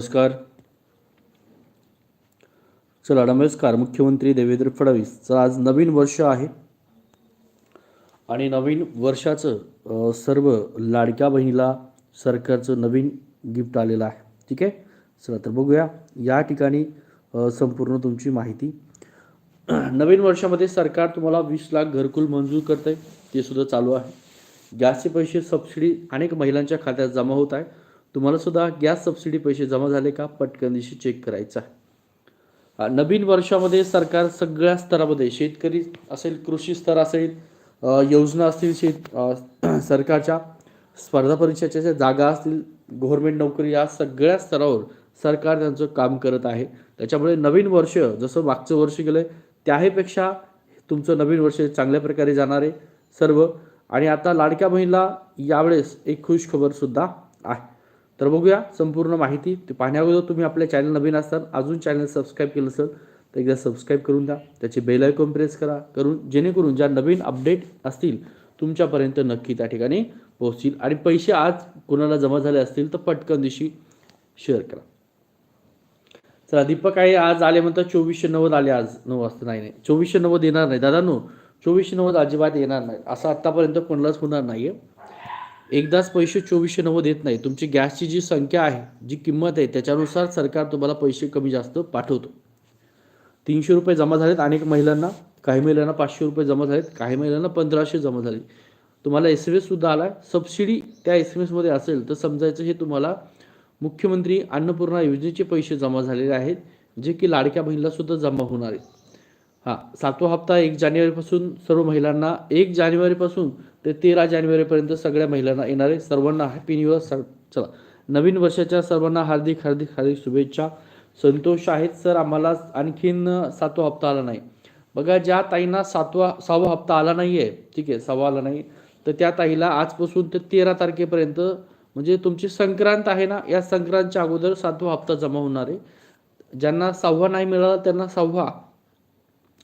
नमस्कार. चला नमस्कार मुख्यमंत्री देवेंद्र फडणवीस. चला आज नवीन वर्ष आहे. आणि नवीन वर्षाचं सर्व लाडक्या बहिणीला सरकारचं नवीन गिफ्ट आलेलं आहे. ठीक आहे? चला तर बघूया. या ठिकाणी संपूर्ण तुमची माहिती. नवीन वर्षामध्ये सरकार तुम्हाला वीस लाख घरकुल मंजूर करत आहे ते सुद्धा चालू आहे. गॅसचे पैसे सबसिडी अनेक महिलांच्या खात्यात जमा होत आहे. तुम्हाला सुद्धा गॅस सबसिडी पैसे जमा झाले का? पटकन दिवशी चेक करायचा. आहे नवीन वर्षामध्ये सरकार सगळ्या स्तरामध्ये शेतकरी असेल कृषी स्तर असेल योजना असतील शेत सरकारच्या स्पर्धा परीक्षेच्या ज्या जागा असतील गव्हर्मेंट नोकरी या सगळ्या स्तरावर सरकार त्यांचं काम करत आहे. त्याच्यामुळे नवीन वर्ष जसं मागचं वर्ष गेलं त्याहीपेक्षा तुमचं नवीन वर्ष चांगल्या प्रकारे जाणार आहे सर्व. आणि आता लाडक्या बहिणीला यावेळेस एक खुश खबर सुद्धा आहे. तर बघूया संपूर्ण माहिती. ते पाहण्याअगोदर तुम्ही आपल्या चॅनल नवीन असताल अजून चॅनल सबस्क्राईब केलं असेल तर एकदा सबस्क्राईब करून द्या त्याचे बेल आयकॉन प्रेस करा करून जेणेकरून ज्या नवीन अपडेट असतील तुमच्यापर्यंत नक्की त्या ठिकाणी पोहोचतील. आणि पैसे आज कोणाला जमा झाले असतील तर पटकन दिवशी शेअर करा. चला दीपक आहे आज आले म्हणतात चोवीसशे नव्वद आले आज. नऊ वाजता नाही नाही चोवीसशे नव्वद येणार नाही. दादा नो चोवीसशे नव्वद अजिबात येणार नाही. असं आत्तापर्यंत कोणालाच होणार नाही आहे एकदाच पैसे चोवीसशे नव्वद येत नाही. तुमची गॅसची जी संख्या आहे जी किंमत आहे त्याच्यानुसार सरकार तुम्हाला पैसे कमी जास्त पाठवतो. तीनशे रुपये जमा झालेत अनेक महिलांना काही महिलांना पाचशे रुपये जमा झालेत काही महिलांना पंधराशे जमा झाले. तुम्हाला एस एम एससुद्धा आला सबसिडी त्या एस एम एसमध्ये असेल तर समजायचं हे तुम्हाला मुख्यमंत्री अन्नपूर्णा योजनेचे पैसे जमा झालेले आहेत जे की लाडक्या बहिणीला सुद्धा जमा होणार आहेत. हां सातवा हप्ता एक जानेवारीपासून सर्व महिलांना एक जानेवारीपासून ते तेरा जानेवारीपर्यंत सगळ्या महिलांना येणारे सर्वांना हॅपी न्यू इयर चला. नवीन वर्षाच्या सर्वांना हार्दिक हार्दिक हार्दिक शुभेच्छा. संतोष आहेत सर आम्हाला. आणखीन सातवा हप्ता आला नाही. बघा ज्या ताईंना सातवा सहावा हप्ता आला नाही आहे ठीक आहे सहावा आला नाही तर त्या ताईला आजपासून ते तेरा तारखेपर्यंत म्हणजे तुमची संक्रांत आहे ना या संक्रांतच्या अगोदर सातवा हप्ता जमा होणार आहे. ज्यांना सहावा नाही मिळाला त्यांना सहावा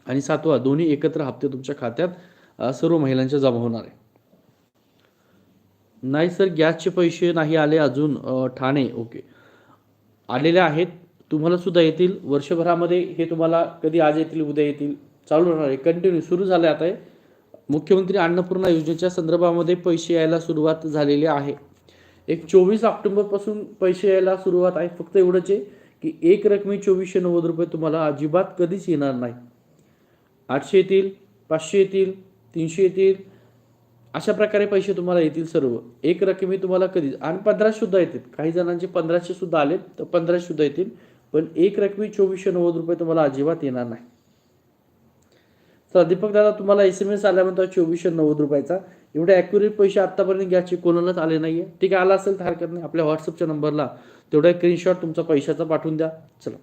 आणि सातवा दोन्ही एकत्र हप्ते तुमच्या खात्यात सर्व महिलांच्या जमा होणार आहे. नाही सर गॅसचे पैसे नाही आले अजून ठाणे ओके. आलेले आहेत तुम्हाला सुद्धा येतील. वर्षभरामध्ये हे तुम्हाला कधी आज येतील उद्या येतील चालू राहणार आहे. कंटिन्यू सुरू झाले आता आहे मुख्यमंत्री अन्नपूर्णा योजनेच्या संदर्भामध्ये पैसे यायला सुरुवात झालेली आहे. एक चोवीस ऑक्टोबरपासून पैसे यायला सुरुवात आहे. फक्त एवढंच आहे की एक रकमी चोवीसशे नव्वद रुपये तुम्हाला अजिबात कधीच येणार नाही. आठशे येतील पाचशे येतील तीनशे येतील अशा प्रकारे पैसे तुम्हाला येतील सर्व. एक रकमी तुम्हाला कधीच. आणि पंधराशे सुद्धा येतील. काही जणांचे पंधराशे सुद्धा आले तर पंधराशे सुद्धा येतील. पण एक रकमी चोवीसशे नव्वद रुपये तुम्हाला अजिबात येणार नाही. तर दीपक दादा तुम्हाला एस एम एस आल्यानंतर चोवीसशे नव्वद रुपयाचा. एवढे ॲक्युरेट पैसे आत्तापर्यंत घ्यायचे कोणालाच आले नाही आहे ठीक आहे आला असेल तर हरकत नाही. आपल्या व्हॉट्सअपच्या नंबरला तेवढा स्क्रीनशॉट तुमचा पैशाचा पाठवून द्या. चला.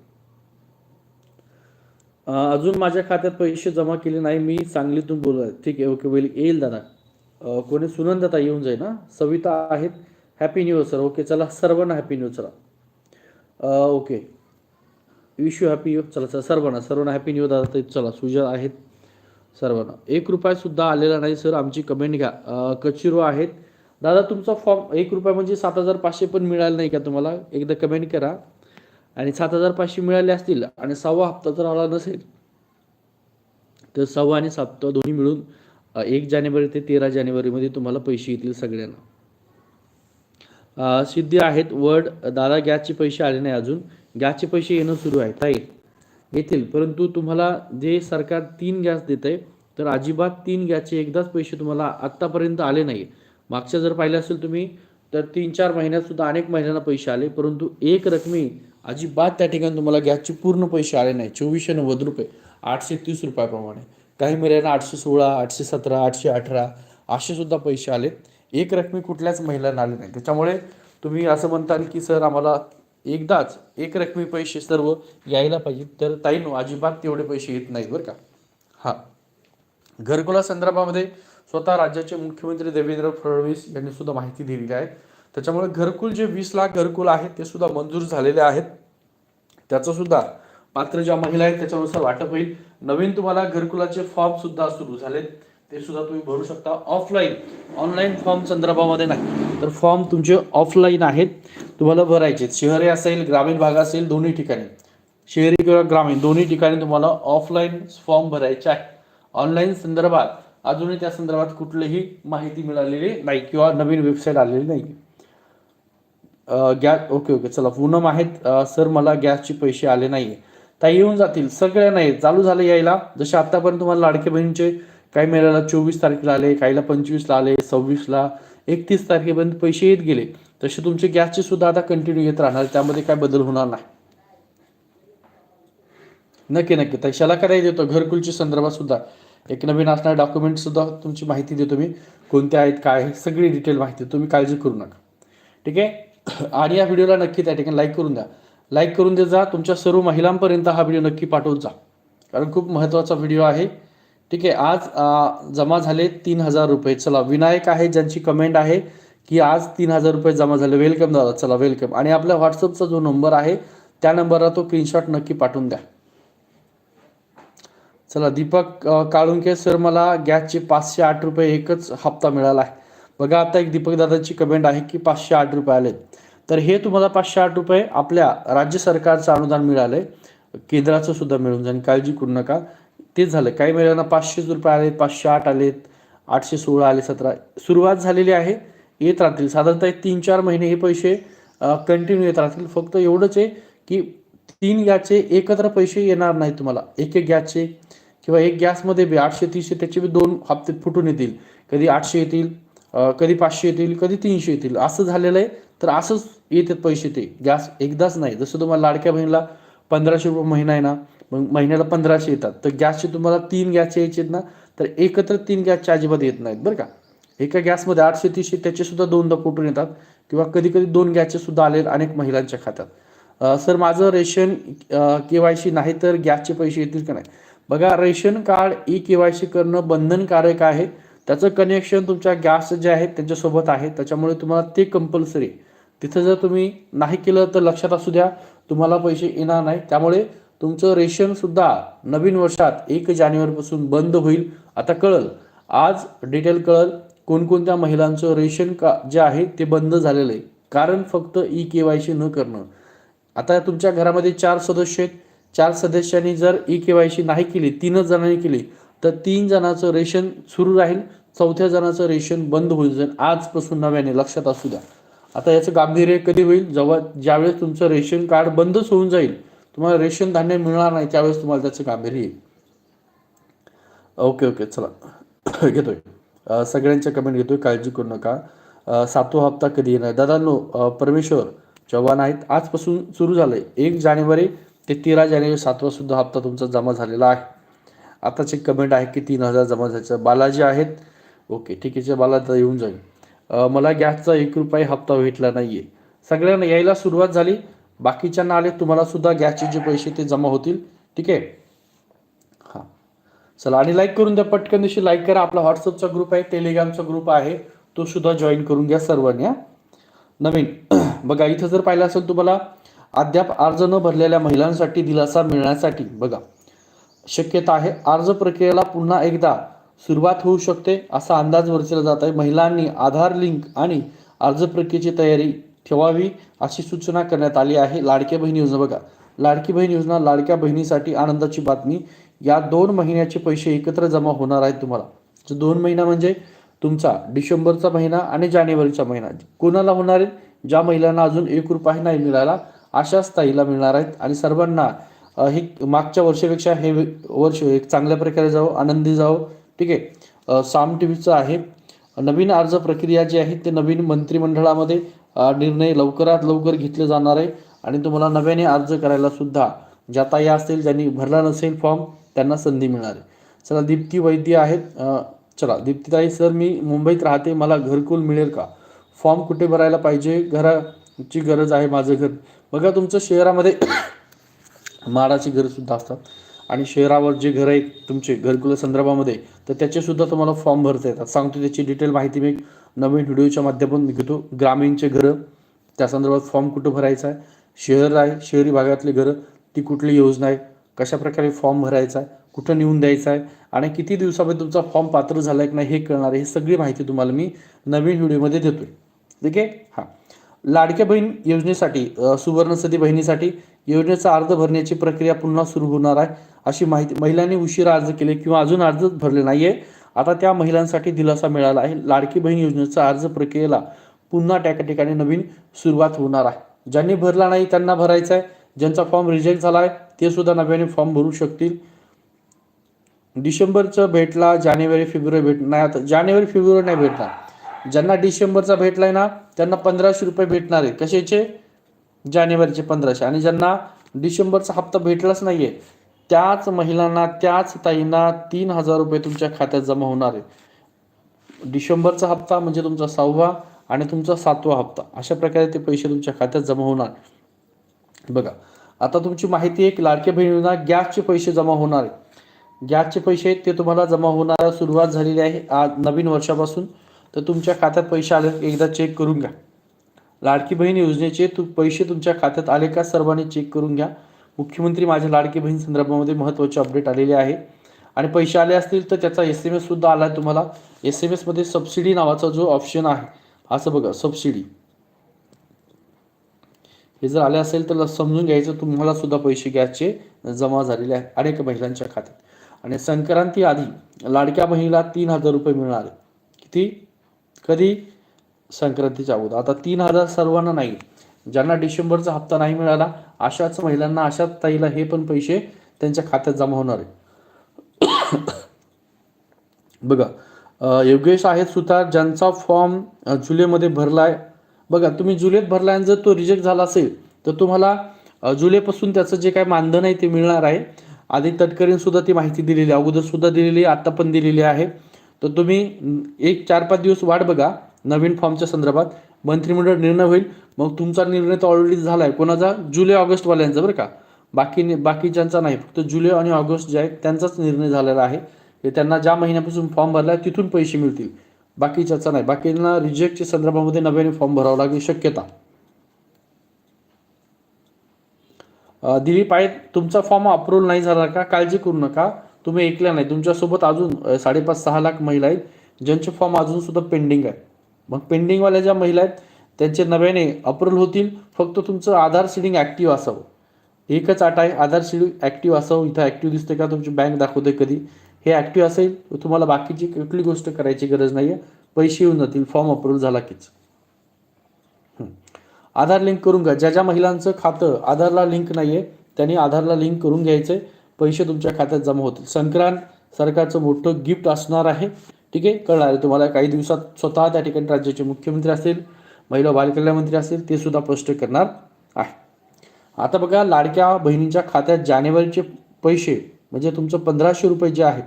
अजून माझ्या खात्यात पैसे जमा केले नाही. मी सांगलीतून बोलत आहे. ठीक आहे ओके वेल येईल दादा. कोणी सुनंदता येऊन जाईल ना सविता आहेत happy new year sir okay चला सर्वांना हॅपी न्यू चला. Okay wish you happy you चला सर सर्वांना सर्वांना हॅपी न्यू दादा. चला सुजा आहेत सर्वांना. एक रुपया सुद्धा आलेला नाही सर आमची कमेंट घ्या. कचिरो आहेत. दादा तुमचा फॉर्म एक रुपया म्हणजे सात हजार पाचशे पण मिळाले नाही का तुम्हाला? एकदा कमेंट करा. आणि सात हजार पाचशे मिळाले असतील आणि सहावा हप्ता जर आला नसेल. तर सहावा आणि सातवा दोन्ही मिळून एक जानेवारी ते तेरा जानेवारीमध्ये तुम्हाला पैसे येतील सगळ्यांना. सिद्धी आहेत वर्ड दादा गॅसचे पैसे आले नाही अजून. गॅसचे पैसे येणं सुरू आहे ताई येतील परंतु तुम्हाला जे सरकार तीन गॅस देत आहे तर अजिबात तीन गॅसचे एकदाच पैसे तुम्हाला आत्तापर्यंत आले नाही मागच्या जर पाहिलं असेल तुम्ही तर तीन चार महिन्यात सुद्धा अनेक महिन्यांना पैसे आले परंतु एक रकमी अजिबात त्या ठिकाणी तुम्हाला गॅसचे पूर्ण पैसे आले नाही. चोवीसशे नव्वद रुपये आठशे तीस रुपयाप्रमाणे. काही महिलांना आठशे सोळा आठशे सतरा आठशे अठरा असे सुद्धा पैसे आले. एक रकमी कुठल्याच महिलांना आले नाही. त्याच्यामुळे तुम्ही असं म्हणताल की सर आम्हाला एकदाच एक रकमी पैसे सर्व यायला पाहिजे तर ताईनो अजिबात तेवढे पैसे येत नाहीत बरं का. हां. घरकुला संदर्भामध्ये स्वतः राज्याचे मुख्यमंत्री देवेंद्र फडणवीस यांनी सुद्धा माहिती दिलेली आहे. त्याच्यामुळे घरकुल जे वीस लाख घरकुल आहेत ते सुद्धा मंजूर झालेले आहेत. त्याचं सुद्धा पात्र ज्या महिला आहेत त्याच्यानुसार वाटप होईल. नवीन तुम्हाला घरकुलाचे फॉर्म सुद्धा सुरू झालेत. ते सुद्धा तुम्ही भरू शकता ऑफलाईन. ऑनलाईन फॉर्म संदर्भामध्ये नाही. तर फॉर्म तुमचे ऑफलाईन आहेत. तुम्हाला भरायचे आहेत. शहरी असेल ग्रामीण भाग असेल दोन्ही ठिकाणी. शहरी किंवा ग्रामीण दोन्ही ठिकाणी तुम्हाला ऑफलाईन फॉर्म भरायचे आहे ऑनलाईन संदर्भात अजूनही त्या संदर्भात कुठलीही माहिती मिळालेली नाही किंवा नवीन वेबसाईट आलेली नाही. Gas okay okay. चला पूनम आहेत. सर मला गॅसचे पैसे आले नाही त्या येऊन जातील. सगळ्या नाही चालू झालं यायला. जसे आतापर्यंत तुम्हाला लाडके बहिणीचे काही मेळाला चोवीस तारखेला आले काहीला पंचवीसला आले सव्वीसला एकतीस तारखेपर्यंत पैसे येत गेले. तसे तुमचे गॅसचे सुद्धा आता कंटिन्यू येत राहणार. त्यामध्ये काय बदल होणार नाही. नक्की नक्की. तशाला काय देतो. घरकुलच्या संदर्भात सुद्धा. एक नवीन असणारे डॉक्युमेंट सुद्धा तुमची माहिती देतो मी. कोणते आहेत काय आहे सगळी डिटेल माहिती. तुम्ही काळजी करू नका. ठीक आहे? आणि या व्हिडिओला नक्की त्या ठिकाणी लाईक करून द्या. लाईक करून दे जा. तुमच्या सर्व महिलांपर्यंत हा व्हिडिओ नक्की पाठवत जा. कारण खूप महत्त्वाचा व्हिडिओ आहे. ठीक आहे आज जमा झाले तीन हजार रुपये. चला विनायक आहे ज्यांची कमेंट आहे की आज तीन हजार रुपये जमा झाले. वेलकम दादा चला वेलकम आणि आपल्या व्हॉट्सअपचा जो नंबर आहे त्या नंबरला तो स्क्रीनशॉट नक्की पाठवून द्या. चला दीपक काळुंके सर मला गॅसचे पाचशे आठ रुपये एकच हप्ता मिळाला आहे. बघा आता एक दीपक दादाची कमेंट आहे की पाचशे आठ रुपये आले तर हे तुम्हाला पाचशे आठ रुपये आपल्या राज्य सरकारचं अनुदान मिळालंय. केंद्राचं सुद्धा मिळून जाईल. काळजी करू नका. तेच झालं. काही महिलांना पाचशेच रुपये आले पाचशे आठ आलेत आठशे सोळा आले सतरा. सुरुवात झालेली आहे. येत राहतील. साधारणतः तीन चार महिने हे पैसे कंटिन्यू येत राहतील. फक्त एवढंच आहे की तीन गॅसचे एकत्र पैसे येणार नाही तुम्हाला. एक एक गॅसचे किंवा एक गॅसमध्ये बी आठशे तीनशे त्याचे बी दोन हप्ते फुटून येतील. कधी आठशे येतील कधी पाचशे येतील कधी तीनशे येतील. असं झालेलं आहे. तर असंच येतात पैसे ते. गॅस एकदाच नाही. जसं तुम्हाला लाडक्या बहिणीला पंधराशे रुपये महिना आहे ना मग महिन्याला पंधराशे येतात. तर गॅसचे तुम्हाला तीन गॅसचे यायचे आहेत ना तर एकत्र तीन गॅसच्या अजिबात येत नाहीत बरं का. एका गॅसमध्ये आठशे तीसशे त्याचे सुद्धा दोनदा कुठून येतात किंवा कधी कधी दोन गॅसचे सुद्धा आले अनेक महिलांच्या खात्यात. सर माझं रेशन के वाय सी नाही तर गॅसचे पैसे येतील का नाही? बघा ration card E K Y C करणं बंधनकारक आहे. त्याचं कनेक्शन तुमच्या गॅस जे आहे त्यांच्यासोबत आहे. त्याच्यामुळे तुम्हाला ते कंपल्सरी तिथं जर तुम्ही नाही केलं तर लक्षात असू द्या तुम्हाला पैसे येणार नाही. त्यामुळे तुमचं रेशन सुद्धा नवीन वर्षात एक जानेवारीपासून बंद होईल. आता कळल. आज डिटेल कळल. कोणकोणत्या महिलांचं रेशन का जे आहे ते बंद झालेलं आहे. कारण फक्त ई के वाय सी न करणं. आता तुमच्या घरामध्ये चार सदस्य आहेत. चार सदस्यांनी जर ई के वाय सी नाही केली तीनच जणांनी केली तर तीन जणांचं रेशन सुरू राहील. चौथ्या जणांचं रेशन बंद होईल. जाईल आजपासून नव्याने लक्षात असू द्या. आता याचं गांभीर्य कधी होईल? जेव्हा ज्यावेळेस तुमचं रेशन कार्ड बंदच होऊन जाईल तुम्हाला रेशन धान्य मिळणार नाही त्यावेळेस तुम्हाला त्याचं गांभीर्य येईल. ओके ओके चला. घेतोय. सगळ्यांच्या कमेंट घेतोय काळजी करू नका. सातवा हप्ता कधी येणार? दादांनो परमेश्वर चव्हाण आहेत. आजपासून सुरू झालंय. एक जानेवारी ते तेरा जानेवारी सातवा सुद्धा हप्ता तुमचा जमा झालेला आहे. आताचे कमेंट आहे की तीन हजार जमा झायचं बालाजी आहेत. ओके ठीक आहे. बाला येऊन जाईल. मला गॅसचा एक रुपये हप्ता भेटला नाहीये. सगळ्यांना यायला सुरुवात झाली. बाकीच्यांना आले तुम्हाला सुद्धा गॅसचे जे पैसे ते जमा होतील. ठीक आहे? हां. चला आणि लाईक करून द्या. पटकन दिवशी लाईक करा. आपला व्हॉट्सअपचा ग्रुप आहे टेलिग्रामचा ग्रुप आहे. तो सुद्धा जॉईन करून घ्या सर्वांनी हा. नवीन. बघा इथं जर पाहिलं असेल तुम्हाला अद्याप अर्ज न भरलेल्या महिलांसाठी दिलासा मिळण्यासाठी. बघा शक्यता आहे अर्ज प्रक्रियेला पुन्हा एकदा सुरुवात होऊ शकते असा अंदाज वर्चला जात आहे. महिलांनी आधार लिंक आणि अर्ज प्रक्रियेची तयारी ठेवावी अशी सूचना करण्यात आली आहे. लाडक्या बहीण योजना बघा. लाडकी बहीण योजना लाडक्या बहिणीसाठी आनंदाची बातमी. या दोन महिन्याचे पैसे एकत्र जमा होणार आहेत तुम्हाला. जो दोन महिना म्हणजे तुमचा डिसेंबरचा महिना आणि जानेवारीचा महिना. कोणाला होणार आहे? ज्या महिलांना अजून एक रुपया नाही मिळाला अशाच ताईला मिळणार आहेत. आणि सर्वांना हे मागच्या वर्षापेक्षा हे वर्ष एक चांगल्या प्रकारे जावं आनंदी जावं. ठीक आहे. साम टी व्हीचं आहे. नवीन अर्ज प्रक्रिया जी आहे ते नवीन मंत्रिमंडळामध्ये निर्णय लवकरात लवकर घेतले जाणार आहे. आणि तुम्हाला नव्याने अर्ज करायला सुद्धा ज्या ताई असतील ज्यांनी भरला नसेल फॉर्म त्यांना संधी मिळणार आहे. चला दीप्ती वैद्य आहेत. चला दीप्तीताई सर मी मुंबईत राहते. मला घरकुल मिळेल का? फॉर्म कुठे भरायला पाहिजे? घराची गरज आहे माझं घर. बघा तुमचं शहरामध्ये माडाची घरंसुद्धा असतात. आणि शहरावर जे घर आहेत तुमचे घरकुल संदर्भामध्ये तर त्याचेसुद्धा तुम्हाला फॉर्म भरता येतात. सांगतो त्याची डिटेल माहिती मी नवीन व्हिडिओच्या माध्यमातून घेतो ग्रामीणचे घरं त्या संदर्भात फॉर्म कुठं भरायचा आहे? शहर आहे शहरी भागातली घरं ती कुठली योजना आहे? कशा प्रकारे फॉर्म भरायचा आहे? कुठं नेऊन द्यायचा आहे? आणि किती दिवसामध्ये तुमचा फॉर्म पात्र झाला आहे की नाही हे कळणार आहे ही सगळी माहिती तुम्हाला मी नवीन व्हिडिओमध्ये देतो आहे ठीक आहे? हां. लाडक्या बहीण योजनेसाठी सुवर्ण सदी बहिणीसाठी योजनेचा अर्ज भरण्याची प्रक्रिया पुन्हा सुरू होणार आहे अशी माहिती महिलांनी उशिरा अर्ज केले किंवा अजून अर्ज भरले नाहीये. आता त्या महिलांसाठी दिलासा मिळाला आहे. लाडकी बहीण योजनेचा अर्ज प्रक्रियेला पुन्हा त्या ठिकाणी नवीन सुरुवात होणार आहे. ज्यांनी भरला नाही त्यांना भरायचा आहे ज्यांचा फॉर्म रिजेक्ट झाला आहे ते सुद्धा नव्याने फॉर्म भरू शकतील. डिसेंबरचं भेटला जानेवारी फेब्रुवारी भेट नाही आता जानेवारी फेब्रुवारी नाही भेटणार. ज्यांना डिसेंबरचा भेटलाय ना त्यांना पंधराशे रुपये भेटणार आहे. कशाचे? जानेवारीचे पंधराशे. आणि ज्यांना डिसेंबरचा हप्ता भेटलाच नाहीये त्याच महिलांना त्याच ताईंना तीन हजार रुपये तुमच्या खात्यात जमा होणार आहे. डिसेंबरचा हप्ता म्हणजे तुमचा सहावा आणि तुमचा सातवा हप्ता. अशा प्रकारे ते पैसे तुमच्या खात्यात जमा होणार. बघा आता तुमची माहिती आहे की लाडक्या बहिणींना गॅसचे पैसे जमा होणार आहे. गॅसचे पैसे ते तुम्हाला जमा होणार सुरुवात झालेली आहे आज नवीन वर्षापासून. तर तुमच्या खात्यात पैसे आले एकदा चेक करून घ्या. लाडकी बहीण योजनेचे तू पैसे तुमच्या खात्यात आले का सर्वांनी चेक करून घ्या. मुख्यमंत्री माझ्या लाडकी बहीण संदर्भामध्ये महत्त्वाचे अपडेट आलेले आहे. आणि पैसे आले असतील तर त्याचा एस एम एससुद्धा आला आहे तुम्हाला. एस एम एसमध्ये सबसिडी नावाचा जो ऑप्शन आहे असं बघा सबसिडी हे जर आले असेल तर समजून घ्यायचं तुम्हाला सुद्धा पैसे गॅसचे जमा झालेले आहेत अनेक महिलांच्या खात्यात. आणि संक्रांती आधी लाडक्या बहिणीला तीन हजार रुपये मिळणार किती? कधी? संक्रांतीच्या अगोदर. आता तीन हजार सर्वांना नाही. ज्यांना डिसेंबरचा हप्ता नाही मिळाला अशाच महिलांना अशाच ताईला हे पण पैसे त्यांच्या खात्यात जमा होणार आहे बघा योगेश आहेत सुतार ज्यांचा फॉर्म जुलैमध्ये भरला आहे बघा तुम्ही जुलैत भरला आणि जर तो रिजेक्ट झाला असेल तर तुम्हाला जुलैपासून त्याचं जे काय मानधन आहे ते मिळणार आहे. आधी तटकरीन सुद्धा ती माहिती दिलेली आहे. अगोदर सुद्धा दिलेली आहे आता पण दिलेली आहे. तर तुम्ही एक चार पाच दिवस वाट बघा नवीन फॉर्मच्या संदर्भात. मंत्रिमंडळ निर्णय होईल. मग तुमचा निर्णय तर ऑलरेडी झाला आहे कोणाचा? जुलै ऑगस्टवाल्यांचा बरं का. बाकी बाकीच्यांचा नाही. फक्त जुलै आणि ऑगस्ट जे आहेत त्यांचाच निर्णय झालेला आहे. हे त्यांना ज्या महिन्यापासून फॉर्म भरला आहे तिथून पैसे मिळतील. बाकीच्याचा नाही. बाकींना रिजेक्टच्या संदर्भामध्ये नव्याने फॉर्म भरावा लागेल शक्यता. दिलीप आहेत. तुमचा फॉर्म अप्रूव्ह नाही झाला का? काळजी करू नका. तुम्ही ऐकल्या नाही. तुमच्यासोबत अजून साडेपाच सहा लाख महिला आहेत. ज्यांचे फॉर्म अजून सुद्धा पेंडिंग आहे मग पेंडिंगवाल्या ज्या महिला आहेत त्यांचे नव्याने अप्रूव्हल होतील. फक्त तुमचं आधार सिडिंग ॲक्टिव्ह असावं. एकच आट आहे आधार सिडिंग ॲक्टिव्ह असावं. इथं ॲक्टिव्ह दिसते का? तुमची बँक दाखवते कधी. हे ॲक्टिव्ह असेल तर तुम्हाला बाकीची कुठली गोष्ट करायची गरज नाही आहे पैसे येऊन जातील. फॉर्म अप्रूव्ह झाला कीच आधार लिंक करून घ्या. ज्या ज्या महिलांचं खातं आधारला लिंक नाही आहे त्यांनी आधारला लिंक करून घ्यायचं पैसे तुमच्या खात्यात जमा होतील. संक्रांत सरकारचं मोठं गिफ्ट असणार आहे. ठीक आहे? कळणार आहे तुम्हाला. काही दिवसात स्वतः त्या ठिकाणी राज्याचे मुख्यमंत्री असतील महिला बालकल्याण मंत्री असतील ते सुद्धा स्पष्ट करणार आहे. आता बघा लाडक्या बहिणींच्या खात्यात जानेवारीचे पैसे म्हणजे तुमचं पंधराशे रुपये जे आहे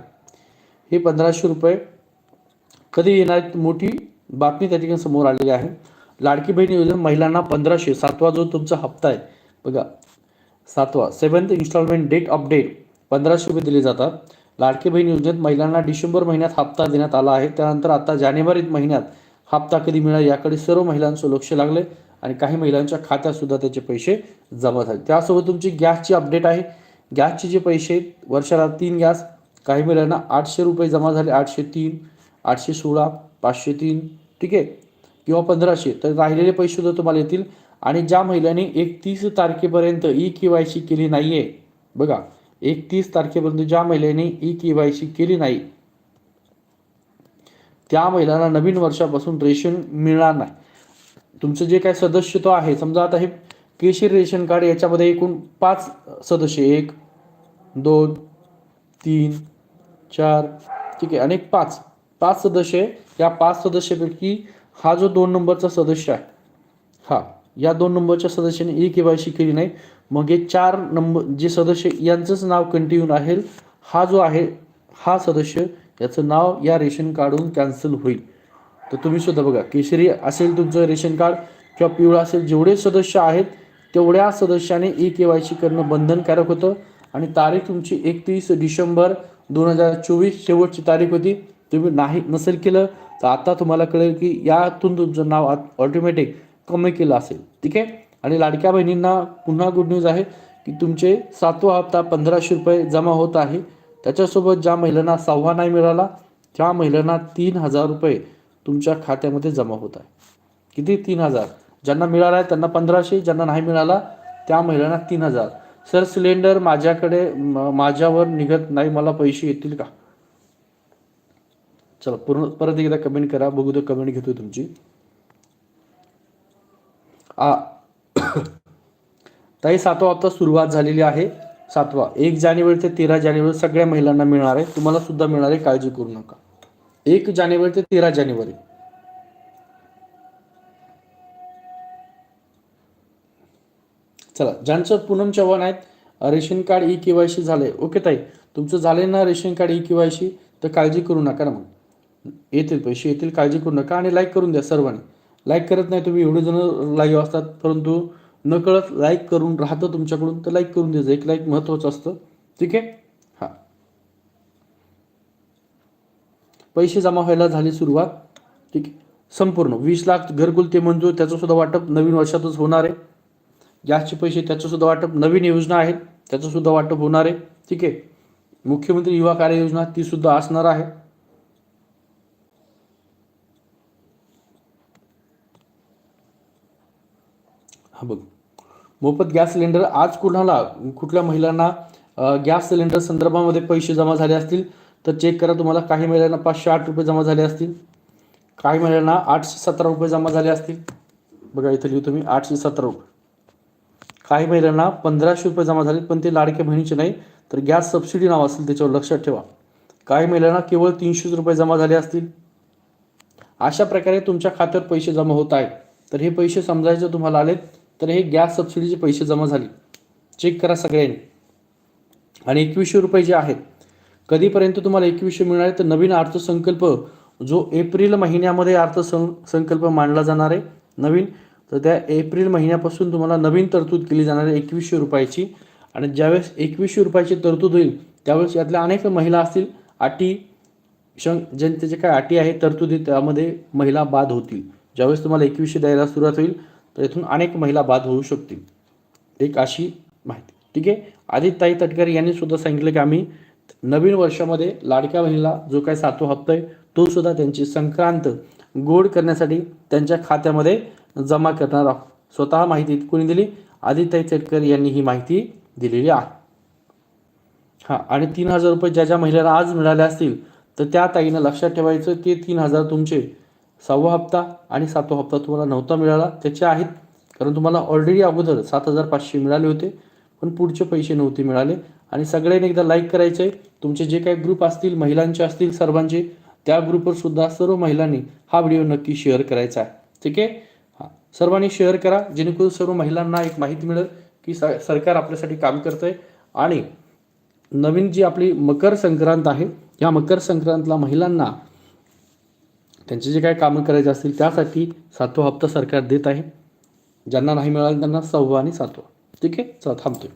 हे पंधराशे रुपये कधी येणार मोठी बातमी त्या ठिकाणी समोर आलेली आहे. लाडकी बहीण योजना महिलांना पंधराशे सातवा जो तुमचा हप्ता आहे. बघा सातवा सेवन्थ इन्स्टॉलमेंट डेट अपडेट पंधराशे रुपये दिले जातात. लाडकी बहीण योजनेत महिलांना डिसेंबर महिन्यात हप्ता देण्यात आला आहे. त्यानंतर आता जानेवारी महिन्यात हप्ता कधी मिळाला याकडे सर्व महिलांचं लक्ष लागले आणि काही महिलांच्या खात्यात सुद्धा त्याचे पैसे जमा झाले. त्यासोबत तुमची गॅसची अपडेट आहे. गॅसचे जे पैसे आहेत, वर्षाला तीन गॅस काही महिलांना आठशे रुपये जमा झाले आठशे तीन आठशे सोळा पाचशे तीन ठीक आहे? किंवा पंधराशे तर राहिलेले पैसे सुद्धा तुम्हाला येतील. आणि ज्या महिलांनी एकतीस तारखेपर्यंत ई के वाय सी केली नाही आहे बघा एकतीस तारखेपर्यंत ज्या महिलांनी ई के वाय सी केली नाही त्या महिलांना नवीन वर्षापासून रेशन मिळणार नाही. तुमचं जे काय सदस्यत्व आहे समजा आता हे केशरी रेशन कार्ड याच्यामध्ये एकूण पाच सदस्य एक दोन तीन चार ठीक आहे आणि पाच. पाच सदस्य या पाच सदस्यापैकी हा जो दोन नंबरचा सदस्य आहे हा या दोन नंबरच्या सदस्याने ई के वाय सी केली नाही मग हे चार नंबर जे सदस्य यांचंच नाव कंटिन्यू राहील हा जो आहे हा सदस्य याचं नाव या रेशन कार्डहून कॅन्सल होईल. तर तुम्ही सुद्धा बघा केशरी असेल तुमचं रेशन कार्ड किंवा पिवळं असेल जेवढे सदस्य आहेत तेवढ्या सदस्याने ई के वाय सी करणं बंधनकारक होतं. आणि तारीख तुमची एकतीस डिसेंबर दोन हजार चोवीस शेवटची तारीख होती. तुम्ही नाही नसेल केलं तर आता तुम्हाला कळेल की यातून तुमचं नाव ऑटोमॅटिक कमी केलं असेल. ठीक आहे? आणि लाडक्या बहिणींना पुन्हा गुड न्यूज आहे की तुमचे सातवा हप्ता पंधराशे रुपये जमा होत आहे. त्याच्यासोबत ज्या महिलांना सहावा नाही मिळाला त्या महिलांना तीन हजार रुपये तुमच्या खात्यामध्ये जमा होत आहे. किती? तीन हजार. ज्यांना मिळाला आहे त्यांना पंधराशे ज्यांना नाही मिळाला त्या महिलांना तीन हजार. सर सिलेंडर माझ्याकडे माझ्यावर निघत नाही मला पैसे येतील का? चला पूर्ण परत एकदा कमेंट करा. बघू तर कमेंट घेतो तुमची. आ ताई सातवा हप्ता सुरुवात झालेली आहे. सातवा. एक जानेवारी ते तेरा जानेवारी सगळ्या महिलांना मिळणार आहे. तुम्हाला सुद्धा मिळणार आहे. काळजी करू नका. एक जानेवारी ते तेरा जानेवारी. चला ज्यांचं पूनम चव्हाण आहेत रेशन कार्ड ई केवायसी झालंय. ओके ताई तुमचं झालंय ना रेशन कार्ड ई केवायसी तर काळजी करू नका ना मग. येतील पैसे येतील. काळजी करू नका आणि लाईक करून द्या सर्वांनी. लाईक करत नाही तुम्ही एवढे जण लाईव्ह असतात. परंतु नकळत लाईक करून राहतं तुमच्याकडून तर लाईक करून द्यायचं एक लाईक महत्त्वाचं असतं. ठीक आहे? हां. पैसे जमा व्हायला झाली सुरुवात. ठीक आहे? संपूर्ण. वीस लाख घरकुल ते मंजूर त्याचं सुद्धा वाटप नवीन वर्षातच होणार आहे. गॅसचे पैसे त्याचं सुद्धा वाटप नवीन योजना आहेत त्याचं सुद्धा वाटप होणार आहे. ठीक आहे? मुख्यमंत्री युवा कार्य योजना ती सुद्धा असणार आहे. हा बघ. मोफत गॅस सिलेंडर आज कुणाला कुठल्या महिलांना गॅस सिलेंडर संदर्भामध्ये पैसे जमा झाले असतील तर चेक करा तुम्हाला. काही महिलांना पाचशे आठ रुपये जमा झाले असतील. काही महिलांना आठशे सतरा रुपये जमा झाले असतील. बघा इथं लिहू तुम्ही आठशे सतरा रुपये. काही महिलांना पंधराशे रुपये जमा झाले पण ते लाडके बहिणीचे नाही तर गॅस सबसिडी नाव असेल त्याच्यावर लक्षात ठेवा. काही महिलांना केवळ तीनशेच रुपये जमा झाले असतील. अशा प्रकारे तुमच्या खात्यावर पैसे जमा होत आहेत. तर हे पैसे समजायचे तुम्हाला आलेत. तर हे गॅस सबसिडीचे पैसे जमा झाले. चेक करा सगळ्यांनी. आणि एकवीसशे रुपये जे आहेत कधीपर्यंत तुम्हाला एकवीसशे मिळणार आहे तर नवीन अर्थसंकल्प जो एप्रिल महिन्यामध्ये अर्थसं संकल्प मांडला जाणार आहे नवीन तर त्या एप्रिल महिन्यापासून तुम्हाला नवीन तरतूद केली जाणार आहे एकवीसशे रुपयाची. आणि ज्यावेळेस एकवीसशे रुपयाची तरतूद होईल त्यावेळेस यातल्या अनेक महिला असतील अटी शं जनतेचे काय अटी आहे तरतुदी त्यामध्ये महिला बाद होतील. ज्यावेळेस तुम्हाला एकवीसशे द्यायला सुरुवात होईल तर इथून अनेक महिला बाद होऊ शकतील. एक अशी माहिती. ठीक आहे? आदित्य तटकरे यांनी सुद्धा सांगितलं की आम्ही नवीन वर्षामध्ये लाडक्या बहिणीला जो काही सातवा हप्ता आहे तो सुद्धा त्यांची संक्रांत गोड करण्यासाठी त्यांच्या खात्यामध्ये जमा करणार आहोत. स्वतः माहिती कोणी दिली? आदित्य तटकर यांनी ही माहिती दिलेली आहे. हां आणि तीन हजार रुपये ज्या ज्या महिलांना आज मिळाले असतील तर त्या ताईनं लक्षात ठेवायचं ते तीन हजार तुमचे सहावा हप्ता आणि सातवा हप्ता तुम्हाला नव्हता मिळाला त्याचे आहेत. कारण तुम्हाला ऑलरेडी अगोदर सात हजार पाचशे मिळाले होते पण पुढचे पैसे नव्हते मिळाले. आणि सगळ्यांनी एकदा लाईक करायचं. आहे तुमचे जे काही ग्रुप असतील महिलांचे असतील सर्वांचे त्या ग्रुपवर सुद्धा सर्व महिलांनी हा व्हिडिओ नक्की शेअर करायचा आहे. ठीक आहे? हां. सर्वांनी शेअर करा. जेणेकरून सर्व महिलांना एक माहिती मिळेल की स सरकार आपल्यासाठी काम करतंय. आणि नवीन जी आपली मकर संक्रांत आहे या मकर संक्रांतला महिलांना त्यांचे जे काय कामं करायची असतील त्यासाठी सातवा हप्ता सरकार देत आहे. ज्यांना नाही मिळाला त्यांना सहावा आणि सातवा. ठीक आहे? चला थांबतोय.